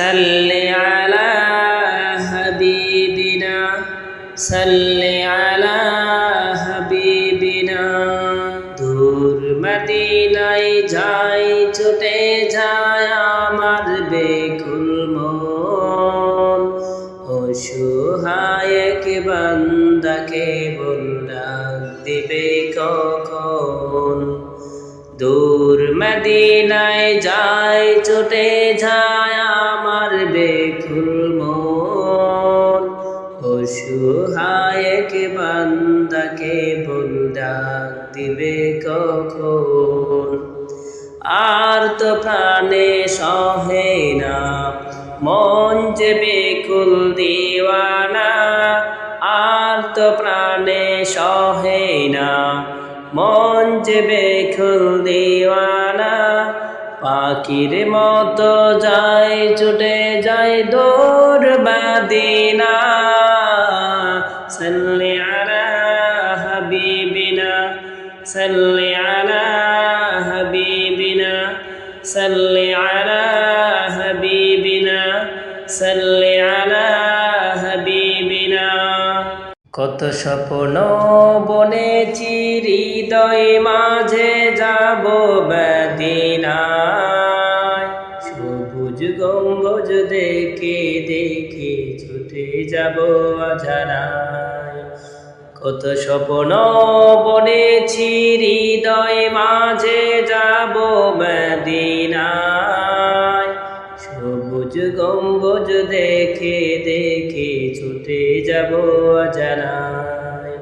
صل على حبيبنا صل على حبيبنا দূর মদিনায় যাই ছুটে যায় আমার বেকুল মন অসহায় এক বান্দাকে বল ডাক দিবে কখন দূর মদিনায় যায়, ছুটে যায় আমার বেকুল মন। অসহায় এক বান্দাকে বল ডাক দিবে কখন? আর তো প্রাণে সহে না, মন যে বেকুল দিওয়ানা। আর তো প্রাণে সহে না মন যে বেকুল দিওয়ানা। পাখির মতো যায়, ছুটে যায় দৌড় বাদিনা। সাল্লি আলা হাবিবিনা, সাল্লি আলা হাবিবিনা, সাল্লি আলা হাবিবিনা, সাল্লি আলা কত স্বপ্ন বনেছি হৃদয় মাঝে যাব বেদিনায় সবুজ গম্বুজ দেখে দেখে ছুটে যাব আজারায় কত স্বপ্ন বনেছি হৃদয় মাঝে যাব সবুজ গম্বুজ দেখে দেখে ছুটে যাব জানায়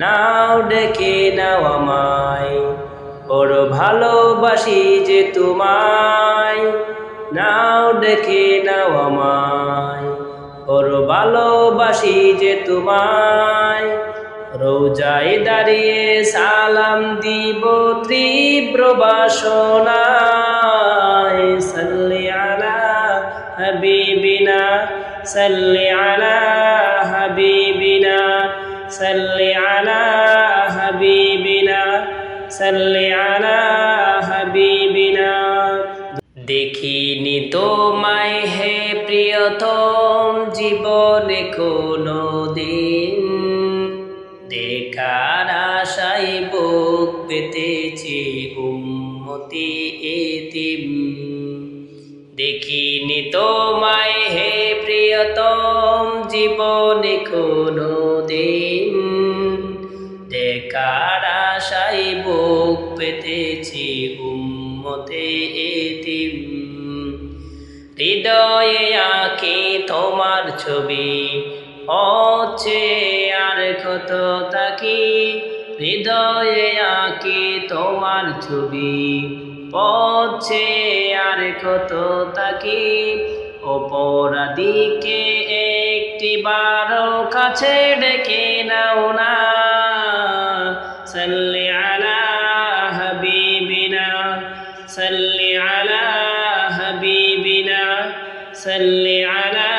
নাও ডেকে নাও আমায়, বড় ভালোবাসি যে তোমায়। নাও ডেকে নাও আমায়, বড় ভালোবাসি যে তোমায়। রোজায় দাঁড়িয়ে সালাম দিব তীব্র বাসনায়। সাল্লি হাবিবিনা সাল্লি আলা হাবিবিনা সাল্লি আলা হাবিবিনা সাল্লি আলা হাবিবিনা দেখিনি তোমায় হে প্রিয়তম জীবনে কোনো দিন দেখার আশায় বুক পেতেছি উম্মতি এতিম দেখিনি তোমায় হে প্রিয়তম জীবনে কোনো দিন দেখার আশায় বুক পেতেছি উম্মতে এতিম। হৃদয়ে আঁকি তোমার ছবি হচ্ছে আর কত তাকি হৃদয়ে আঁকি তোমার ছবি পচ্ছে আর কত তাকি? অপরাধীকে একটি বারো কাছে ডেকে নাও না। সাল্লি আলা হাবিবিনা, সাল্লি আলা হাবিবিনা, সাল্লি আলা